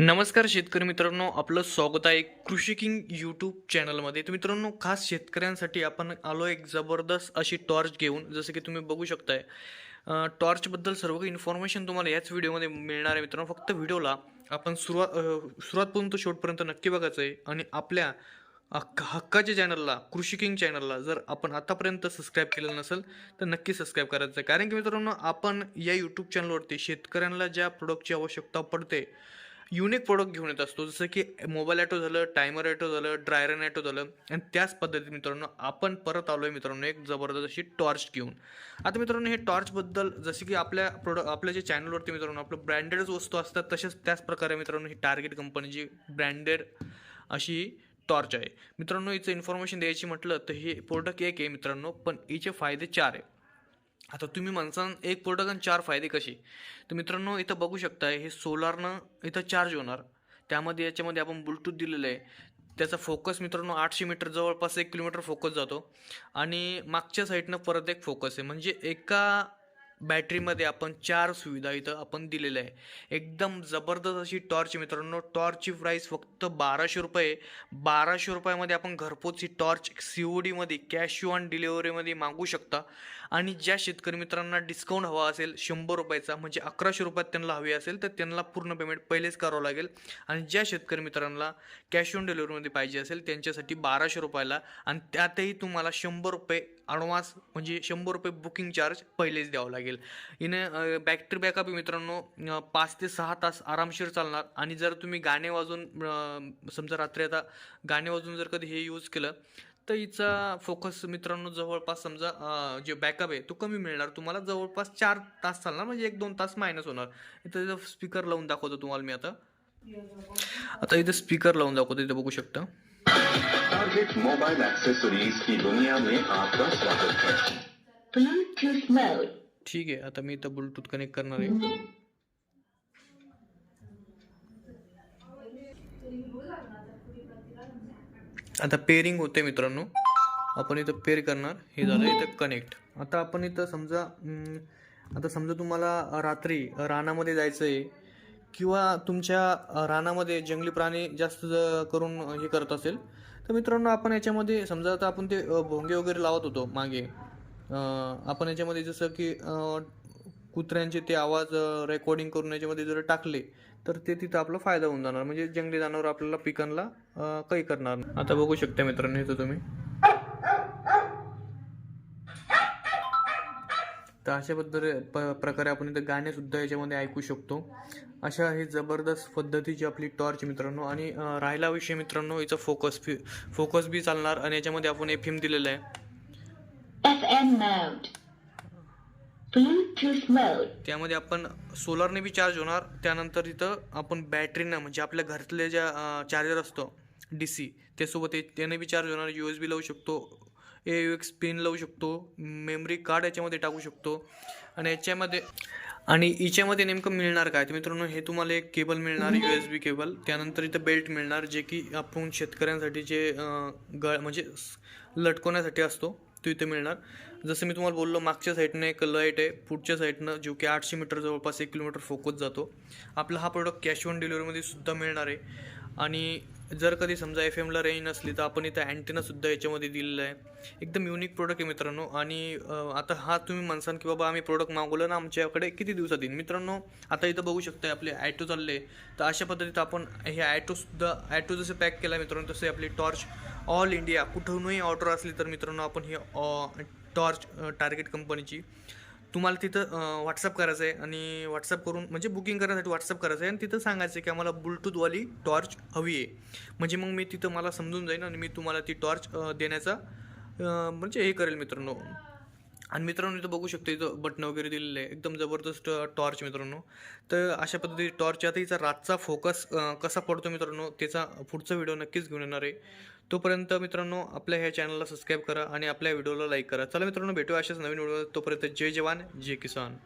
नमस्कार शेतकरी मित्रांनो आपलं स्वागत आहे कृषी किंग यूट्यूब चॅनलमध्ये तर मित्रांनो खास शेतकऱ्यांसाठी आपण आलो एक जबरदस्त अशी टॉर्च घेऊन जसं की तुम्ही बघू शकताय. टॉर्चबद्दल सर्व काही इन्फॉर्मेशन तुम्हाला याच व्हिडिओमध्ये मिळणार आहे मित्रांनो. फक्त व्हिडिओला आपण सुरुवात सुरुवातपर्यंत शेवटपर्यंत नक्की बघायचं आहे. आणि आपल्या हक्क हक्काच्या चॅनलला कृषी किंग चॅनलला जर आपण आतापर्यंत सबस्क्राईब केलं नसेल तर नक्की सबस्क्राईब करायचं आहे. कारण की मित्रांनो आपण या यूट्यूब चॅनलवरती शेतकऱ्यांना ज्या प्रोडक्टची आवश्यकता पडते युनिक प्रोडक्ट घेऊन येत असतो. जसं की मोबाईल ॲटो झालं टायमर ॲटो झालं ड्रायरन ॲटो झालं. आणि त्याच पद्धतीत मित्रांनो आपण परत आलो आहे मित्रांनो एक जबरदस्त अशी टॉर्च घेऊन. आता मित्रांनो हे टॉर्चबद्दल जसे की आपल्या प्रोडक्ट आपल्या जे चॅनलवरती मित्रांनो आपलं ब्रँडेडच वस्तू असतात तसेच त्याच प्रकारे मित्रांनो ही टार्गेट कंपनीची ब्रँडेड अशी टॉर्च आहे. मित्रांनो हिचं इन्फॉर्मेशन द्यायची म्हटलं तर हे प्रोडक्ट एक आहे मित्रांनो पण हिचे फायदे चार आहे. आता तुम्ही म्हणसान एक प्रोडक्ट आणि चार फायदे कसे? तर मित्रांनो इथं बघू शकताय हे सोलारनं इथं चार्ज होणार. त्यामध्ये याच्यामध्ये आपण ब्लूटूथ दिलेलं आहे. त्याचा फोकस मित्रांनो आठशे मीटर जवळपास एक किलोमीटर फोकस जातो. आणि मागच्या साईडनं परत एक फोकस आहे. म्हणजे एका बॅटरीमध्ये आपण चार सुविधा इथं आपण दिलेल्या आहे. एकदम जबरदस्त अशी टॉर्च मित्रांनो. टॉर्चची प्राईस फक्त बाराशे रुपये. बाराशे रुपयामध्ये आपण घरपोच ही टॉर्च सी ओ डीमध्ये कॅश ऑन डिलिव्हरीमध्ये मागू शकता. आणि ज्या शेतकरी मित्रांना डिस्काउंट हवा असेल शंभर रुपयाचा म्हणजे अकराशे रुपयात त्यांना हवी असेल तर त्यांना पूर्ण पेमेंट पहिलेच करावं लागेल. आणि ज्या शेतकरी मित्रांना कॅश ऑन डिलिव्हरीमध्ये पाहिजे असेल त्यांच्यासाठी बाराशे रुपयाला आणि त्यातही तुम्हाला शंभर रुपये ॲडव्हान्स म्हणजे शंभर रुपये बुकिंग चार्ज पहिलेच द्यावं लागेल. हिने बॅटरी बॅकअप मित्रांनो. पाच ते सहा तास आरामशीर चालणार. आणि जर तुम्ही गाणे वाजून समजा रात्री आता गाणे वाजून जर कधी हे यूज केलं तर हिचा फोकस मित्रांनो जवळपास समजा जे बॅकअप आहे तो कमी मिळणार. तुम्हाला जवळपास चार तास चालणार. म्हणजे एक दोन तास मायनस होणार. इथं स्पीकर लावून दाखवतो तुम्हाला मी आता. आता इथं स्पीकर लावून दाखवतो. इथं बघू शकता. टारगेट मोबाइल एक्सेसरीज की दुनिया में आपका स्वागत है. ठीक आहे आता मी इथं ब्लूटूथ कनेक्ट करणार आहे. आता पेअरिंग होते मित्रांनो. आपण इथं पेर करणार. हे झालं इथं कनेक्ट आता आपण इथं समजा आता समजा तुम्हाला रात्री रानामध्ये जायचं आहे किंवा तुमच्या रानामध्ये जंगली प्राणी जास्त करून हे करत असेल तर मित्रांनो आपण याच्यामध्ये समजा आता आपण ते भोंगे वगैरे लावत होतो मागे. आपण याच्यामध्ये जसं की कुत्र्यांचे ते आवाज रेकॉर्डिंग करून याच्यामध्ये जर टाकले तर ते तिथं आपला फायदा होऊन जाणार. म्हणजे जंगली जनावर आपल्याला पिकांना काही करणार आता बघू शकता मित्रांनो इथं तुम्ही. तर अशा पद्धती प प्रकारे आपण इथं गाणेसुद्धा याच्यामध्ये ऐकू शकतो. अशा ही जबरदस्त पद्धतीची आपली टॉर्च मित्रांनो. आणि राहिला विषय मित्रांनो याचा फोकस फोकस बी चालणार. आणि याच्यामध्ये आपण एफ एम दिलेलं आहे. FM mode. Bluetooth mode. त्यामध्ये आपण सोलारने बी चार्ज होणार. त्यानंतर तिथं आपण बॅटरीनं म्हणजे आपल्या घरातले ज्या चार्जर असतो डी सी त्यासोबत त्याने बी चार्ज होणार. यू एस बी लावू शकतो. ए यू एक्स पिन लावू शकतो. मेमरी कार्ड याच्यामध्ये टाकू शकतो. आणि याच्यामध्ये आणि हिच्यामध्ये नेमकं मिळणार काय? तर मित्रांनो हे तुम्हाला एक केबल मिळणार यू एस बी केबल त्यानंतर इथं बेल्ट मिळणार जे की आपण शेतकऱ्यांसाठी जे गळ म्हणजे लटकवण्यासाठी असतो. तो इथे मिळणार. जसं मी तुम्हाला बोललो मागच्या साईडनं एक लाइट आहे. पुढच्या साईडनं जो की आठशे मीटर जवळपास एक किलोमीटर फोकस जातो. आपला हा प्रोडक्ट कॅश ऑन डिलिव्हरीमध्ये सुद्धा मिळणार आहे. आणि जर कधी समजा एफ एमला रेंज नसली तर आपण इथं अँटेनासुद्धा याच्यामध्ये दिलेला आहे. एकदम युनिक प्रोडक्ट आहे मित्रांनो. आणि आता हा तुम्ही म्हणसान की बाबा आम्ही प्रोडक्ट मागवलं ना आमच्याकडे किती दिवसात येईल? मित्रांनो आता इथं बघू शकता आपले ॲटो चालले तर अशा पद्धतीत आपण हे ॲटोसुद्धा ॲटो जसं पॅक केला मित्रांनो तसे आपली टॉर्च ऑल इंडिया कुठूनही ऑर्डर असली तर मित्रांनो आपण हे टॉर्च टार्गेट कंपनीची तुम्हाला तिथं व्हॉट्सअप करायचं आहे आणि व्हॉट्सअप करून म्हणजे बुकिंग करण्यासाठी व्हॉट्सअप करायचं आहे आणि तिथं सांगायचं आहे की आम्हाला ब्लूटूथवाली टॉर्च हवी आहे. म्हणजे मग मी तिथं मला समजून जाईन आणि मी तुम्हाला ती टॉर्च देण्याचा म्हणजे हे करेल मित्रांनो. आणि मित्रांनो इथं बघू शकतो इथं बटन वगैरे दिलेलं आहे. एकदम जबरदस्त टॉर्च मित्रांनो. तर अशा पद्धतीने टॉर्च आता हिचा रातचा फोकस कसा पडतो मित्रांनो त्याचा पुढचा व्हिडिओ नक्कीच घेऊन येणार आहे. तोपर्यंत मित्रांनो आपल्या ह्या चॅनलला सबस्क्राईब करा आणि आपल्या व्हिडिओला लाईक करा. चला मित्रांनो भेटूया अशाच नवीन व्हिडिओ तोपर्यंत जय जवान जय किसान.